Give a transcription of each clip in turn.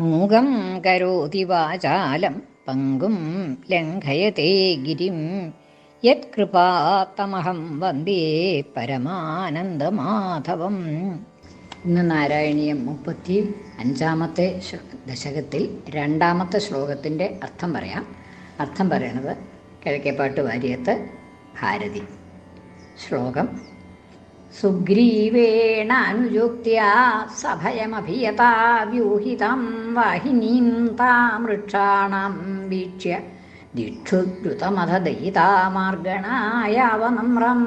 മൂകം കരോതി വാചാലം പങ്കും ലംഘയത്തെ ഗിരിം. യത്കൃപാത്തമഹം വന്ദേ പരമാനന്ദമാധവം. ഇന്ന് നാരായണീയം മുപ്പത്തി അഞ്ചാമത്തെ ദശകത്തിൽ രണ്ടാമത്തെ ശ്ലോകത്തിന്റെ അർത്ഥം പറയാം. അർത്ഥം പറയണത് കിഴക്കേപ്പാട്ട് വാര്യത്ത് ഭാരതി. ശ്ലോകം സുഗ്രീവേണാനുജോക്ത്യാ സഭയമഭിയതാ വ്യൂഹിതാം വാഹിനീം താം വൃക്ഷാണാം വീക്ഷ്യ ദിക്ഷുദ്രുതമഥ ദയിതാമാർഗണായാവനമ്രം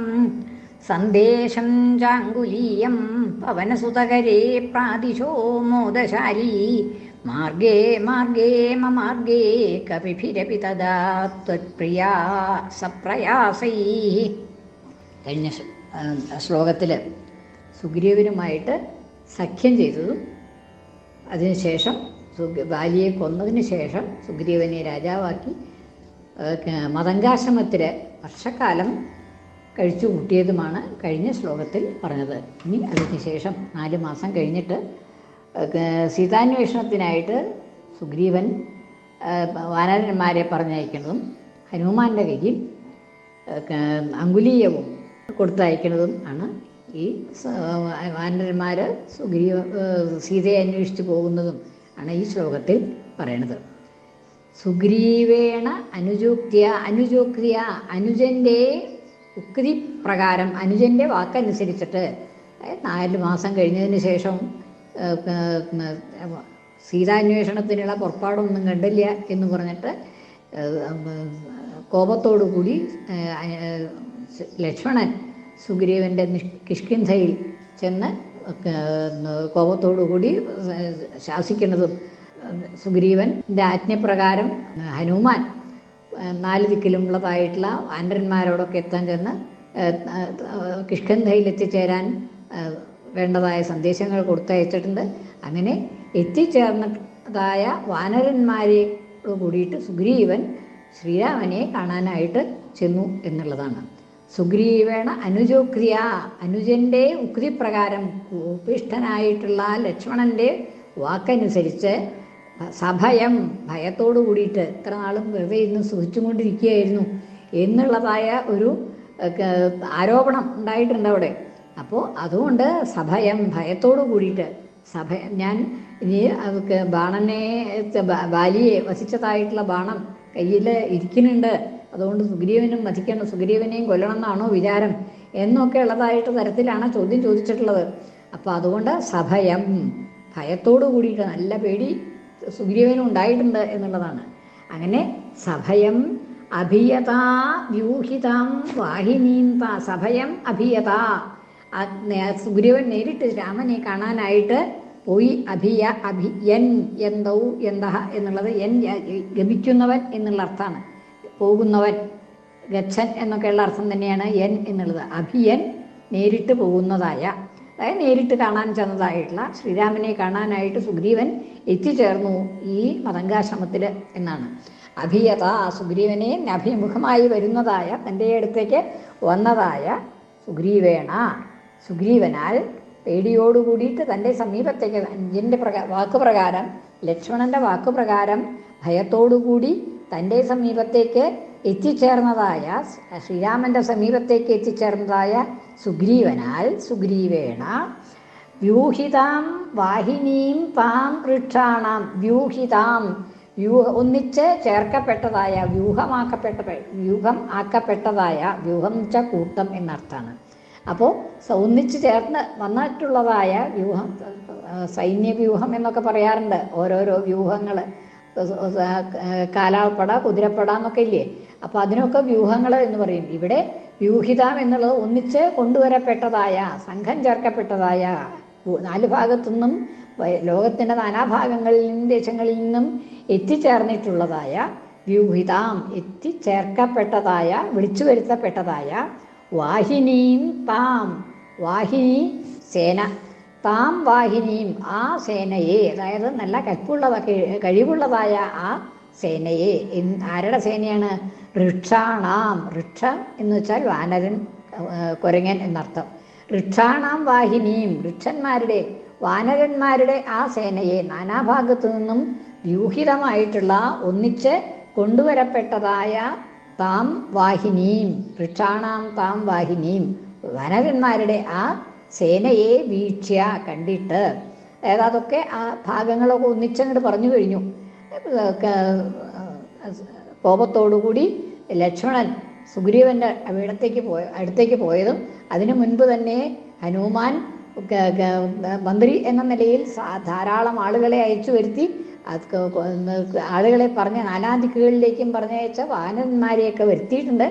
സന്ദേശം ചാങ്കുലീയം പവനസുതകരേ പ്രാദിശോ മോദശാലീ മാർഗേ മാർഗേ മമാർഗേ കപിഭിരപി തദാ ത്വത്പ്രിയാ സപ്രയാസൈ. കഴിഞ്ഞ ശ്ലോകത്തിൽ സുഗ്രീവനുമായിട്ട് സഖ്യം ചെയ്തതും അതിനുശേഷം ബാലിയെ കൊന്നതിന് ശേഷം സുഗ്രീവനെ രാജാവാക്കി മതങ്കാശ്രമത്തിൽ വർഷക്കാലം കഴിച്ചു കൂട്ടിയതുമാണ് കഴിഞ്ഞ ശ്ലോകത്തിൽ പറഞ്ഞത്. ഇനി അതിന് ശേഷം നാല് മാസം കഴിഞ്ഞിട്ട് സീതാന്വേഷണത്തിനായിട്ട് സുഗ്രീവൻ വാനരന്മാരെ പറഞ്ഞയക്കുന്നതും ഹനുമാന്റെ കയ്യിൽ അങ്കുലീയവും കൊടുത്തയക്കുന്നതും ആണ്. ഈ വാനരന്മാർ സുഗ്രീവ സീതയെ അന്വേഷിച്ച് പോകുന്നതും ആണ് ഈ ശ്ലോകത്തിൽ പറയണത്. സുഗ്രീവേണ അനുജോക്തിയ അനുജോക്തിയ അനുജന്റെ ഉക്തി പ്രകാരം അനുജന്റെ വാക്കനുസരിച്ചിട്ട് നാല് മാസം കഴിഞ്ഞതിന് ശേഷം സീതാന്വേഷണത്തിനുള്ള പുറപ്പാടൊന്നും കണ്ടില്ല എന്ന് പറഞ്ഞിട്ട് കോപത്തോടു കൂടി ലക്ഷ്മണൻ സുഗ്രീവന്റെ കിഷ്കിന്ധയിൽ ചെന്ന് കോപത്തോടുകൂടി ശാസിക്കുന്നതും സുഗ്രീവന്റെ ആജ്ഞപ്രകാരം ഹനുമാൻ നാല് ദിക്കിലുമുള്ളതായിട്ടുള്ള വാനരന്മാരോടൊക്കെ എത്താൻ ചെന്ന് കിഷ്കിന്ധയിൽ എത്തിച്ചേരാൻ വേണ്ടതായ സന്ദേശങ്ങൾ കൊടുത്തയച്ചിട്ടുണ്ട്. അങ്ങനെ എത്തിച്ചേർന്നതായ വാനരന്മാരെ കൂടിയിട്ട് സുഗ്രീവൻ ശ്രീരാമനെ കാണാനായിട്ട് ചെന്നു എന്നുള്ളതാണ്. സുഗ്രീവേണ അനുജോക്രിയ അനുജന്റെ ഉക്തിപ്രകാരം ഉപിഷ്ടനായിട്ടുള്ള ലക്ഷ്മണന്റെ വാക്കനുസരിച്ച് സഭയം ഭയത്തോടു കൂടിയിട്ട് ഇത്ര നാളും വെറുതെ ഇന്ന് സുഖിച്ചുകൊണ്ടിരിക്കുകയായിരുന്നു എന്നുള്ളതായ ഒരു ആരോപണം ഉണ്ടായിട്ടുണ്ട് അവിടെ. അപ്പോൾ അതുകൊണ്ട് സഭയം ഭയത്തോടു കൂടിയിട്ട് സഭ ഞാൻ ഇനി ബാണനെ ബാലിയെ വസിച്ചതായിട്ടുള്ള ബാണം കയ്യിൽ ഇരിക്കുന്നുണ്ട്. അതുകൊണ്ട് സുഗ്രീവനും വധിക്കണം സുഗ്രീവനെയും കൊല്ലണം എന്നാണോ വിചാരം? എന്നൊക്കെ ഉള്ളതായിട്ട് തരത്തിലാണ് ചോദ്യം ചോദിച്ചിട്ടുള്ളത്. അപ്പോൾ അതുകൊണ്ട് സഭയം ഭയത്തോടു കൂടിയിട്ട് നല്ല പേടി സുഗ്രീവനും ഉണ്ടായിട്ടുണ്ട് എന്നുള്ളതാണ്. അങ്ങനെ സഭയം അഭിയത വ്യൂഹിതാം വാഹിനീം താ സഭയം അഭിയത. സുഗ്രീവൻ നേരിട്ട് രാമനെ കാണാനായിട്ട് പോയി അഭിയ അഭി എൻ എന്തൗ എന്തഹ എന്നുള്ളത് എൻ ഗമിക്കുന്നവൻ എന്നുള്ള അർത്ഥമാണ്. പോകുന്നവൻ ഗച്ഛൻ എന്നൊക്കെയുള്ള അർത്ഥം തന്നെയാണ് എൻ എന്നുള്ളത്. അഭിയൻ നേരിട്ട് പോകുന്നതായ അതായത് നേരിട്ട് കാണാൻ ചെന്നതായിട്ടുള്ള ശ്രീരാമനെ കാണാനായിട്ട് സുഗ്രീവൻ എത്തിച്ചേർന്നു ഈ മതങ്കാശ്രമത്തിൽ എന്നാണ്. അഭിയത സുഗ്രീവനെ അഭിമുഖമായി വരുന്നതായ തന്റെ അടുത്തേക്ക് വന്നതായ സുഗ്രീവേണ. സുഗ്രീവനാൽ പേടിയോടുകൂടിയിട്ട് തന്റെ സമീപത്തേക്ക് അഞ്ചിന്റെ പ്രകാ വാക്കുപ്രകാരം ലക്ഷ്മണന്റെ വാക്കുപ്രകാരം ഭയത്തോടുകൂടി തന്റെ സമീപത്തേക്ക് എത്തിച്ചേർന്നതായ ശ്രീരാമന്റെ സമീപത്തേക്ക് എത്തിച്ചേർന്നതായ സുഗ്രീവനാൽ സുഗ്രീവേണ വ്യൂഹിതാം വാഹിനീം താം വൃക്ഷാണാം വ്യൂഹിതാം വ്യൂഹ ഒന്നിച്ച് ചേർക്കപ്പെട്ടതായ വ്യൂഹമാക്കപ്പെട്ട വ്യൂഹം ആക്കപ്പെട്ടതായ വ്യൂഹം വെച്ചാൽ കൂട്ടം എന്നർത്ഥമാണ്. അപ്പോൾ ഒന്നിച്ച് ചേർന്ന് വന്നിട്ടുള്ളതായ വ്യൂഹം സൈന്യവ്യൂഹം എന്നൊക്കെ പറയാറുണ്ട് ഓരോരോ വ്യൂഹങ്ങൾ. കാലാപ്പട കുതിരപ്പട എന്നൊക്കെ ഇല്ലേ? അപ്പോൾ അതിനൊക്കെ വ്യൂഹങ്ങൾ എന്ന് പറയും. ഇവിടെ വ്യൂഹിതം എന്നുള്ളത് ഒന്നിച്ച് കൊണ്ടുവരപ്പെട്ടതായ സംഘം ചേർക്കപ്പെട്ടതായ നാല് ഭാഗത്തു നിന്നും ലോകത്തിന്റെ നാനാഭാഗങ്ങളിൽ നിന്നും ദേശങ്ങളിൽ നിന്നും എത്തിച്ചേർന്നിട്ടുള്ളതായ വ്യൂഹിതാം എത്തിച്ചേർക്കപ്പെട്ടതായ വിളിച്ചു വരുത്തപ്പെട്ടതായ വാഹിനീം താം വാഹിനി സേന. താം വാഹിനിയും ആ സേനയെ അതായത് നല്ല കൽപ്പുള്ള കഴിവുള്ളതായ ആ സേനയെ. ആരുടെ സേനയാണ്? ഋക്ഷാണാം. ഋക്ഷ എന്ന് വെച്ചാൽ വാനരൻ കുരങ്ങൻ എന്നർത്ഥം. ഋക്ഷാണാം വാഹിനിയും ഋക്ഷന്മാരുടെ വാനരന്മാരുടെ ആ സേനയെ നാനാഭാഗത്തു നിന്നും വ്യൂഹിതമായിട്ടുള്ള ഒന്നിച്ച് കൊണ്ടുവരപ്പെട്ടതായ താം വാഹിനിയും ഋക്ഷാണാം താം വാഹിനിയും വനരന്മാരുടെ ആ സേനയെ വീക്ഷ്യ കണ്ടിട്ട് അതായത് അതൊക്കെ ആ ഭാഗങ്ങളൊക്കെ ഒന്നിച്ചങ്ങോട്ട് പറഞ്ഞു കഴിഞ്ഞു. കോപത്തോടുകൂടി ലക്ഷ്മണൻ സുഗ്രീവന്റെ ഇടത്തേക്ക് പോയ അടുത്തേക്ക് പോയതും അതിനു മുൻപ് തന്നെ ഹനുമാൻ മന്ത്രി എന്ന നിലയിൽ ധാരാളം ആളുകളെ അയച്ചു വരുത്തി അത് ആളുകളെ പറഞ്ഞ നാനാ കീഴിലേക്കും പറഞ്ഞയച്ച വാനന്മാരെയൊക്കെ വരുത്തിയിട്ടുണ്ട്.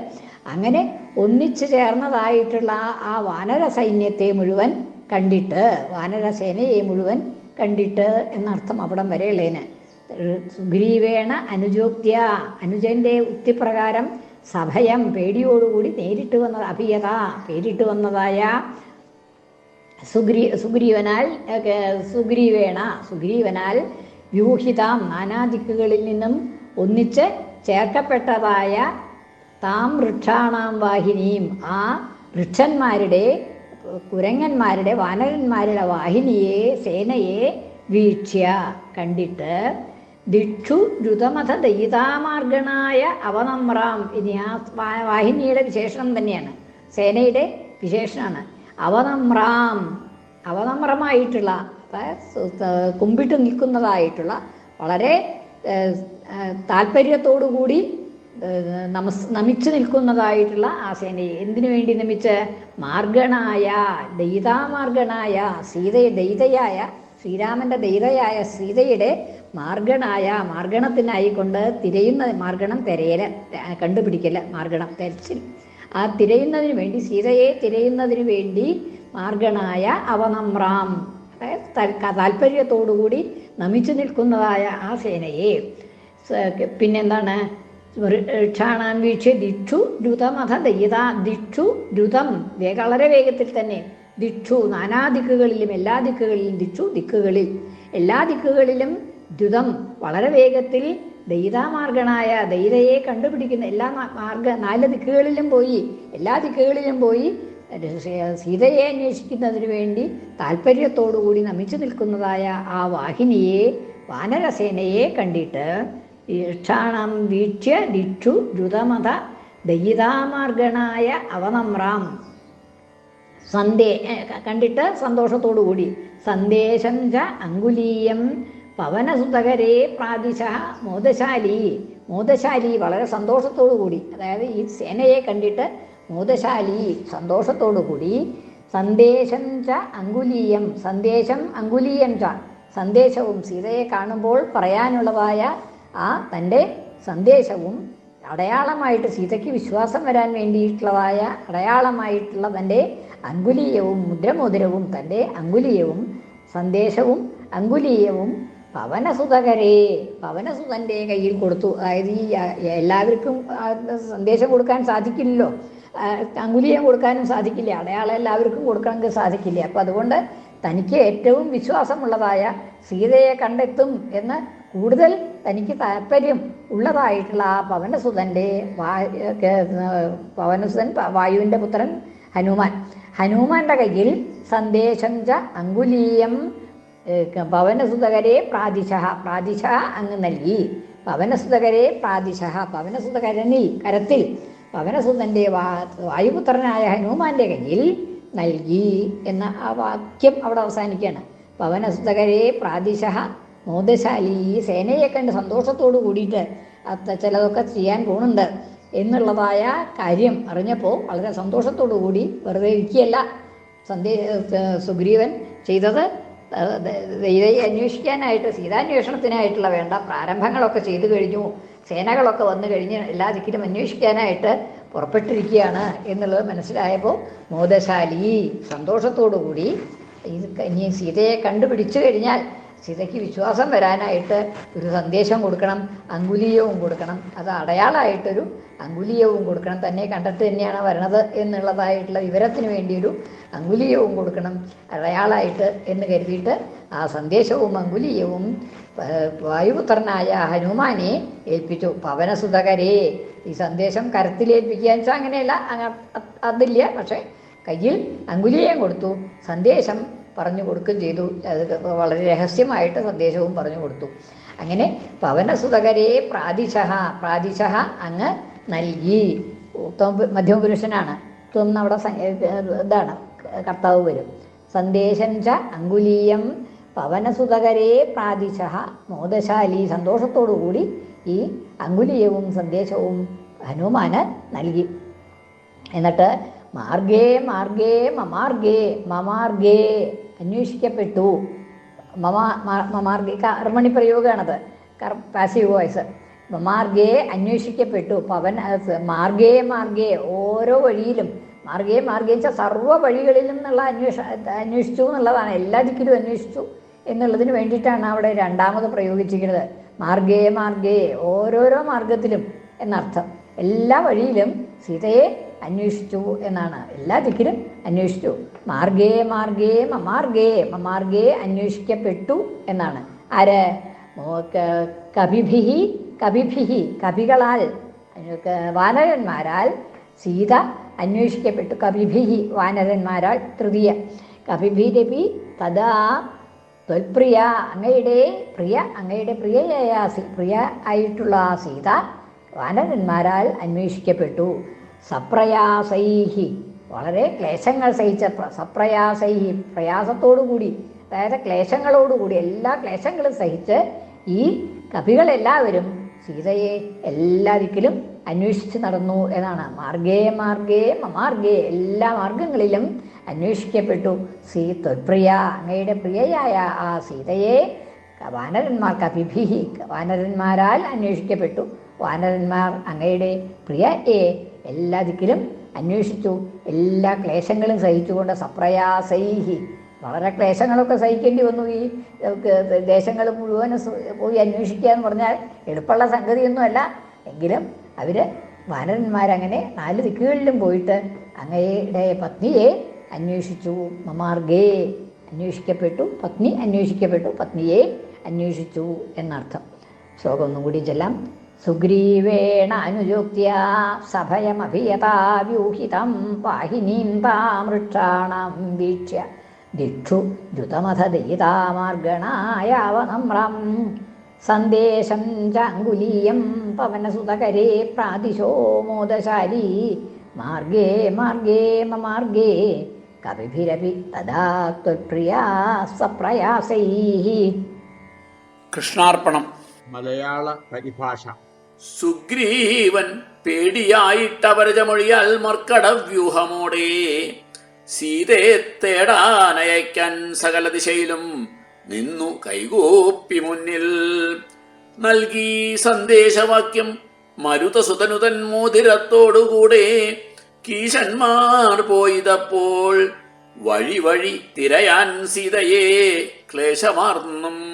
അങ്ങനെ ഒന്നിച്ചു ചേർന്നതായിട്ടുള്ള ആ വാനര സൈന്യത്തെ മുഴുവൻ കണ്ടിട്ട് വാനര സേനയെ മുഴുവൻ കണ്ടിട്ട് എന്നർത്ഥം അവിടം വരെയുള്ളതിന്. സുഗ്രീവേണ അനുജോക്ത്യ അനുജന്റെ ഉക്തിപ്രകാരം സഭയം പേടിയോടുകൂടി നേരിട്ട് വന്ന അഭിയത പേരിട്ട് വന്നതായ സുഗ്രീ സുഗ്രീവനാൽ സുഗ്രീവേണ സുഗ്രീവനാൽ വ്യൂഹിതാം നാനാദിക്കുകളിൽ നിന്നും ഒന്നിച്ച് ചേർക്കപ്പെട്ടതായ താം വൃക്ഷാണാം വാഹിനിയും ആ വൃക്ഷന്മാരുടെ കുരങ്ങന്മാരുടെ വാനരന്മാരുടെ വാഹിനിയെ സേനയെ വീക്ഷ്യ കണ്ടിട്ട് ദിക്ഷു ദ്രുതമഥ ദയിതാമാർഗണായ അവനമ്രാം ഇനി ആ വാഹിനിയുടെ വിശേഷണം തന്നെയാണ്. സേനയുടെ വിശേഷണമാണ് അവനമ്രാം അവനമ്രമായിട്ടുള്ള കുമ്പിട്ട് നിൽക്കുന്നതായിട്ടുള്ള വളരെ താല്പര്യത്തോടുകൂടി നമസ് നമിച്ചു നിൽക്കുന്നതായിട്ടുള്ള ആ എന്തിനു വേണ്ടി നമിച്ച്? മാർഗണായ ദൈതാമാർഗണായ സീത ദൈതയായ ശ്രീരാമന്റെ ദൈതയായ സീതയുടെ മാർഗണായ മാർഗണത്തിനായി കൊണ്ട് തിരയുന്ന മാർഗണം തിരയല കണ്ടുപിടിക്കല മാർഗണം തിരച്ചിൽ. ആ തിരയുന്നതിന് വേണ്ടി സീതയെ തിരയുന്നതിന് വേണ്ടി മാർഗണായ അവനമ്രാം. താല്പര്യത്തോടുകൂടി നമിച്ചു നിൽക്കുന്നതായ ആ സേനയെ. പിന്നെന്താണ്? ക്ഷാണാൻ വീക്ഷ ദിക്ഷു ദ്രുതമഥ ദയിത ദിക്ഷു ദ്രുതം. വളരെ വേഗത്തിൽ തന്നെ. ദിക്ഷു നാനാ ദിക്കുകളിലും എല്ലാ ദിക്കുകളിലും ദിക്ഷു ദിക്കുകളിൽ. എല്ലാ ദിക്കുകളിലും ദ്രുതം. വളരെ വേഗത്തിൽ ദൈതാമാർഗണായ ദൈതയെ കണ്ടുപിടിക്കുന്ന എല്ലാ മാർഗ നാല് ദിക്കുകളിലും പോയി. എല്ലാ ദിക്കുകളിലും പോയി സീതയെ അന്വേഷിക്കുന്നതിന് വേണ്ടി താല്പര്യത്തോടുകൂടി നമിച്ചു നിൽക്കുന്നതായ ആ വാഹിനിയെ വാനരസേനയെ കണ്ടിട്ട് ഇഷ്ടാണം വീക്ഷ്യ ദിക്ഷു ദ്രുതമത ദയിതാമാർഗണായ അവനമ്രാം. സന്ദേ കണ്ടിട്ട് സന്തോഷത്തോടുകൂടി. സന്ദേശം ച അങ്കുലീയം പവനസുതകരെ പ്രാതിശ മോദശാലി. മോദശാലി വളരെ സന്തോഷത്തോടു കൂടി അതായത് ഈ സേനയെ കണ്ടിട്ട് മോദശാലി സന്തോഷത്തോടു കൂടി സന്ദേശം ച അങ്കുലീയം സന്ദേശം അങ്കുലീയം ച. സന്ദേശവും സീതയെ കാണുമ്പോൾ പറയാനുള്ളതായ ആ തന്റെ സന്ദേശവും അടയാളമായിട്ട് സീതയ്ക്ക് വിശ്വാസം വരാൻ വേണ്ടിയിട്ടുള്ളതായ അടയാളമായിട്ടുള്ള തന്റെ അങ്കുലീയവും മുദ്രമോതിരവും തന്റെ അങ്കുലീയവും സന്ദേശവും അങ്കുലീയവും പവനസുതകരെ പവനസുതന്റെ കയ്യിൽ കൊടുത്തു. അതായത് ഈ എല്ലാവർക്കും സന്ദേശം കൊടുക്കാൻ സാധിക്കില്ലല്ലോ. അങ്കുലീയം കൊടുക്കാനും സാധിക്കില്ല. അടയാളം എല്ലാവർക്കും കൊടുക്കണമെങ്കിൽ സാധിക്കില്ല. അപ്പം അതുകൊണ്ട് തനിക്ക് ഏറ്റവും വിശ്വാസമുള്ളതായ സീതയെ കണ്ടെത്തും എന്ന് കൂടുതൽ തനിക്ക് താല്പര്യം ഉള്ളതായിട്ടുള്ള ആ പവനസുതന്റെ പവനസുധൻ വായുവിന്റെ പുത്രൻ ഹനുമാൻ. ഹനുമാന്റെ കയ്യിൽ സന്ദേശം ച അങ്കുലീയം പവനസുതകരെ പ്രാദിശ പ്രാദിശ അങ്ങ് നൽകി. പവനസുതകരെ പ്രാതിശ പവനസുതകരനിൽ കരത്തിൽ. പവനസുതന്റെ വാ വായുപുത്രനായ ഹനുമാന്റെ കയ്യിൽ നൽകി എന്ന ആ വാക്യം അവിടെ അവസാനിക്കുകയാണ്. പവനസുതകരെ പ്രാദിശ മോദശാലി ഈ സേനയെ കണ്ട് സന്തോഷത്തോട് കൂടിയിട്ട് ചിലതൊക്കെ ചെയ്യാൻ പോകുന്നുണ്ട് എന്നുള്ളതായ കാര്യം അറിഞ്ഞപ്പോൾ വളരെ സന്തോഷത്തോടു കൂടി വെറുതെ ഇരിക്കുകയല്ല. സന്ദേ സുഗ്രീവൻ ചെയ്തത് ദൈവയെ അന്വേഷിക്കാനായിട്ട് സീതാന്വേഷണത്തിനായിട്ടുള്ള വേണ്ട പ്രാരംഭങ്ങളൊക്കെ ചെയ്തു കഴിഞ്ഞു. സേനകളൊക്കെ വന്നു കഴിഞ്ഞ് എല്ലാ ദിക്കിലും അന്വേഷിക്കാനായിട്ട് പുറപ്പെട്ടിരിക്കുകയാണ് എന്നുള്ളത് മനസ്സിലായപ്പോൾ മോദശാലി സന്തോഷത്തോടു കൂടി ഇത് ഇനി സീതയെ കണ്ടുപിടിച്ചു കഴിഞ്ഞാൽ സീതയ്ക്ക് വിശ്വാസം വരാനായിട്ട് ഒരു സന്ദേശം കൊടുക്കണം അങ്കുലീയവും കൊടുക്കണം. അത് അടയാളമായിട്ടൊരു അങ്കുലീയവും കൊടുക്കണം. തന്നെ കണ്ടിട്ട് തന്നെയാണ് വരണത് എന്നുള്ളതായിട്ടുള്ള വിവരത്തിന് വേണ്ടിയൊരു അങ്കുലീയവും കൊടുക്കണം. അടയാളമായിട്ട് എന്ന് കരുതിയിട്ട് ആ സന്ദേശവും അങ്കുലീയവും വായുപുത്രനായ ഹനുമാനെ ഏൽപ്പിച്ചു. പവനസുതകരെ ഈ സന്ദേശം കരത്തിലേൽപ്പിക്കുക എന്ന് വെച്ചാൽ അങ്ങനെയല്ല അങ്ങ- അതില്ല. പക്ഷേ കയ്യിൽ അങ്കുലീയം കൊടുത്തു. സന്ദേശം പറഞ്ഞു കൊടുക്കുകയും ചെയ്തു. അത് വളരെ രഹസ്യമായിട്ട് സന്ദേശവും പറഞ്ഞു കൊടുത്തു. അങ്ങനെ പവനസുതകരെ പ്രാതിശഹ പ്രാതിശഹ അങ്ങ് നൽകി. ഉത്തമ മധ്യമപുരുഷനാണ് ഉത്തമം അവിടെ ഇതാണ് കർത്താവ് വരും. സന്ദേശം ച അങ്കുലീയം പവനസുതകരെ പ്രാതിശഹ. മോദശാലി സന്തോഷത്തോടുകൂടി ഈ അങ്കുലീയവും സന്ദേശവും ഹനുമാന് നൽകി. എന്നിട്ട് മാർഗേ മാർഗേ മമാർഗേ മമാർഗേ അന്വേഷിക്കപ്പെട്ടു. മമ മമാർഗേ കർമ്മണി പ്രയോഗമാണത് കർ പാസീവ് വോയിസ് മമാർഗേ അന്വേഷിക്കപ്പെട്ടു. പവൻ മാർഗേ മാർഗേ ഓരോ വഴിയിലും മാർഗേ മാർഗേ വെച്ചാൽ സർവ വഴികളിലും എന്നുള്ള അന്വേഷ അന്വേഷിച്ചു എന്നുള്ളതാണ്. എല്ലാ ദിക്കിലും അന്വേഷിച്ചു എന്നുള്ളതിന് വേണ്ടിയിട്ടാണ് അവിടെ രണ്ടാമത് പ്രയോഗിച്ചിരിക്കുന്നത്. മാർഗേ മാർഗേ ഓരോരോ മാർഗത്തിലും എന്നർത്ഥം. എല്ലാ വഴിയിലും സീതയെ അന്വേഷിച്ചു എന്നാണ് എല്ലാ ദിക്കിലും അന്വേഷിച്ചു. മാർഗേ മാർഗേ മമാർഗേ മമാർഗേ അന്വേഷിക്കപ്പെട്ടു എന്നാണ്. ആര്? കവിഭിഹി കവിഭിഹി കവികളാൽ വാനരന്മാരാൽ സീത അന്വേഷിക്കപ്പെട്ടു. കവിഭിഹി വാനരന്മാരാൽ തൃതീയ. കവിഭിരപി തഥാ ത്വൽപ്രിയ അങ്ങയുടെ പ്രിയ അങ്ങയുടെ പ്രിയയായ പ്രിയ ആയിട്ടുള്ള സീത വാനരന്മാരാൽ അന്വേഷിക്കപ്പെട്ടു. സപ്രയാസൈഹി. വളരെ ക്ലേശങ്ങൾ സഹിച്ച പ്ര- സപ്രയാസൈഹി പ്രയാസത്തോടുകൂടി അതായത് ക്ലേശങ്ങളോടുകൂടി എല്ലാ ക്ലേശങ്ങളും സഹിച്ച് ഈ കവികളെല്ലാവരും സീതയെ എല്ലാ ദിക്കിലും അന്വേഷിച്ച് നടന്നു എന്നാണ്. മാർഗേ മാർഗേ മമാർഗേ എല്ലാ മാർഗങ്ങളിലും അന്വേഷിക്കപ്പെട്ടു. സീ തൊൽപ്രിയ അങ്ങയുടെ പ്രിയയായ ആ സീതയെ വാനരന്മാർ കപിഭിഹി വാനരന്മാരാൽ അന്വേഷിക്കപ്പെട്ടു. വാനരന്മാർ അങ്ങയുടെ പ്രിയയെ എല്ലാ ദിക്കിലും അന്വേഷിച്ചു. എല്ലാ ക്ലേശങ്ങളും സഹിച്ചുകൊണ്ട് സപ്രയാസൈഹി. വളരെ ക്ലേശങ്ങളൊക്കെ സഹിക്കേണ്ടി വന്നു. ഈ ദേശങ്ങൾ മുഴുവനും പോയി അന്വേഷിക്കുക എന്ന് പറഞ്ഞാൽ എളുപ്പമുള്ള സംഗതിയൊന്നുമല്ല. എങ്കിലും അവർ വാനരന്മാരങ്ങനെ നാല് ദിക്കുകളിലും പോയിട്ട് അങ്ങയുടെ പത്നിയെ അന്വേഷിച്ചു. മമാർഗേ അന്വേഷിക്കപ്പെട്ടു. പത്നി അന്വേഷിക്കപ്പെട്ടു. പത്നിയെ അന്വേഷിച്ചു എന്നർത്ഥം. ശ്ലോകം ഒന്നും കൂടി ചെല്ലാം. സുഗ്രീവേണ സഭയമഭിയതാ സഭയമഭിയതാവ്യൂഹിതം വാഹിനീം താമൃക്ഷാണം വീക്ഷ്യ. ദിക്ഷു ദ്രുതമഥ ദയിതാമാർഗണായാവനമ്രം സന്ദേശം ചാങ്കുലീയം പവനസുതകരേ പ്രാതിശോ മോദശാലി. മാർഗേ മാർഗേ മമാർഗേ കവിഭിരപി തഥാ ത്വപ്രിയാ സപ്രയാസൈ കൃഷ്ണാർപ്പണം. മലയാള പരിഭാഷ. സുഗ്രീവൻ പേടിയായിട്ടവരജമൊഴിയാൽ മർക്കട വ്യൂഹമോടെ സീതയെ തേടാനയക്കാൻ സകല ദിശയിലും നിന്നു കൈകൂപ്പി മുന്നിൽ. നൽകി സന്ദേശവാക്യം മരുതസുതനുതൻ മോതിരത്തോടുകൂടെ കീശന്മാർ പോയിതപ്പോൾ വഴി വഴി തിരയാൻ സീതയെ ക്ലേശമാർന്നും